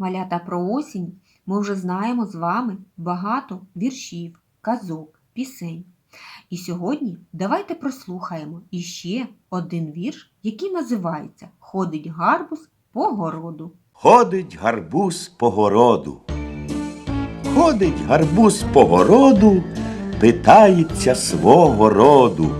Малята про осінь ми вже знаємо з вами багато віршів, казок, пісень. І сьогодні давайте прослухаємо іще один вірш, який називається Ходить гарбуз по городу. Ходить гарбуз по городу. Ходить гарбуз по городу, питається свого роду.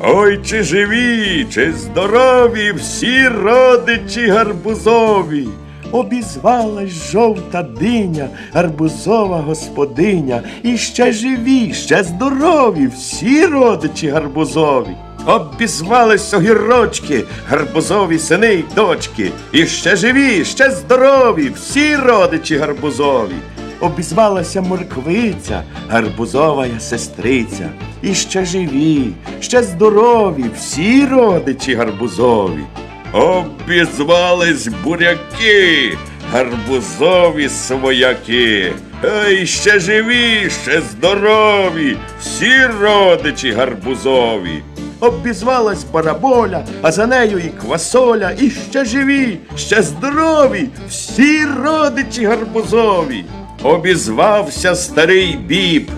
Ой, чи живі, чи здорові всі родичі гарбузові. Обізвалась жовта диня, гарбузова господиня, і ще живі, ще здорові, всі родичі гарбузові. Обізвались огірочки, гарбузові сини й дочки, і ще живі, ще здорові, всі родичі гарбузові. Обізвалася морквиця, гарбузова сестриця, і ще живі, ще здорові, всі родичі гарбузові. Обізвались буряки, гарбузові свояки. Ей, ще живі, ще здорові, всі родичі гарбузові. Обізвалась бараболя, а за нею і квасоля, і ще живі, ще здорові, всі родичі гарбузові. Обізвався старий біб.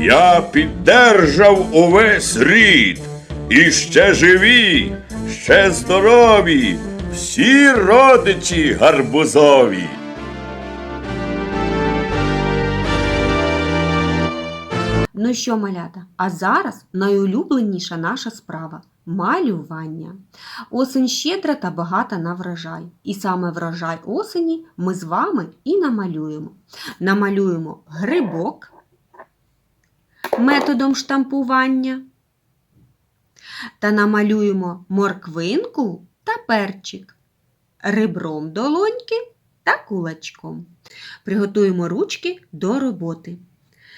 Я піддержав увесь рід, і ще живі, ще здорові, всі родичі гарбузові. Ну що, малята, а зараз найулюбленіша наша справа малювання. Осень щедра та багата на врожай. І саме врожай осені ми з вами і намалюємо. Намалюємо грибок методом штампування та намалюємо морквинку та перчик ребром долоньки та кулачком. Приготуємо ручки до роботи.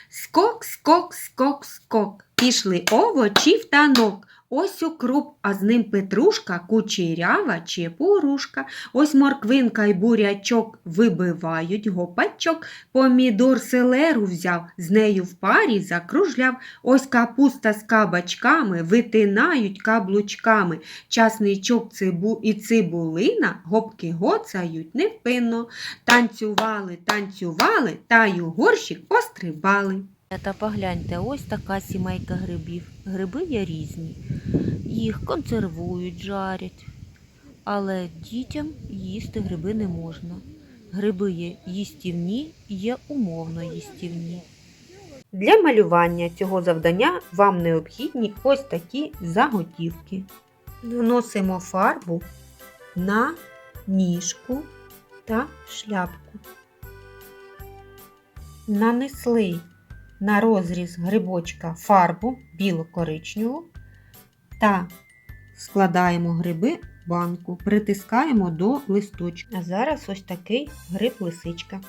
Скок, скок, скок, скок. Пішли овочі в танок. Ось укроп, а з ним петрушка, кучерява чепурушка. Ось морквинка й бурячок вибивають гопачок. Помідор селеру взяв, з нею в парі закружляв. Ось капуста з кабачками витинають каблучками. Часничок цибу і цибулина гопки гоцають невпинно. Танцювали, танцювали, та й у горщик пострибали. Та погляньте, ось така сімейка грибів. Гриби є різні. Їх консервують, жарять. Але дітям їсти гриби не можна. Гриби є їстівні, є умовно їстівні. Для малювання цього завдання вам необхідні ось такі заготівки. Наносимо фарбу на ніжку та шляпку. Нанесли на розріз грибочка фарбу біло-коричневу та складаємо гриби в банку, притискаємо до листочка. А зараз ось такий гриб лисичка.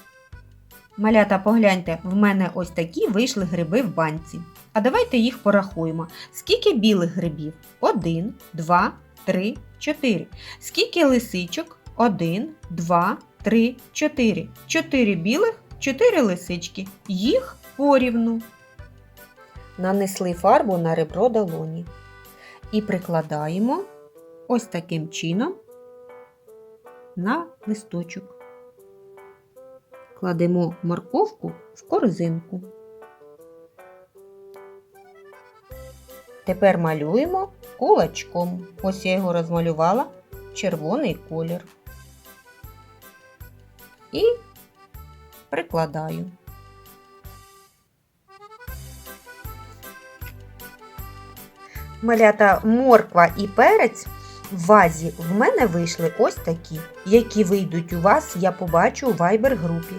Малята, погляньте, в мене ось такі вийшли гриби в банці. А давайте їх порахуємо. Скільки білих грибів? Один, два, три, чотири. Скільки лисичок? Один, два, три, чотири. Чотири білих, чотири лисички. Їх порівну. Нанесли фарбу на ребро долоні. І прикладаємо ось таким чином на листочок кладемо морковку в корзинку. Тепер малюємо кулачком. Ось я його розмалювала червоний колір. І прикладаю. Малята морква і перець в вазі в мене вийшли ось такі. Які вийдуть у вас, я побачу у Viber групі.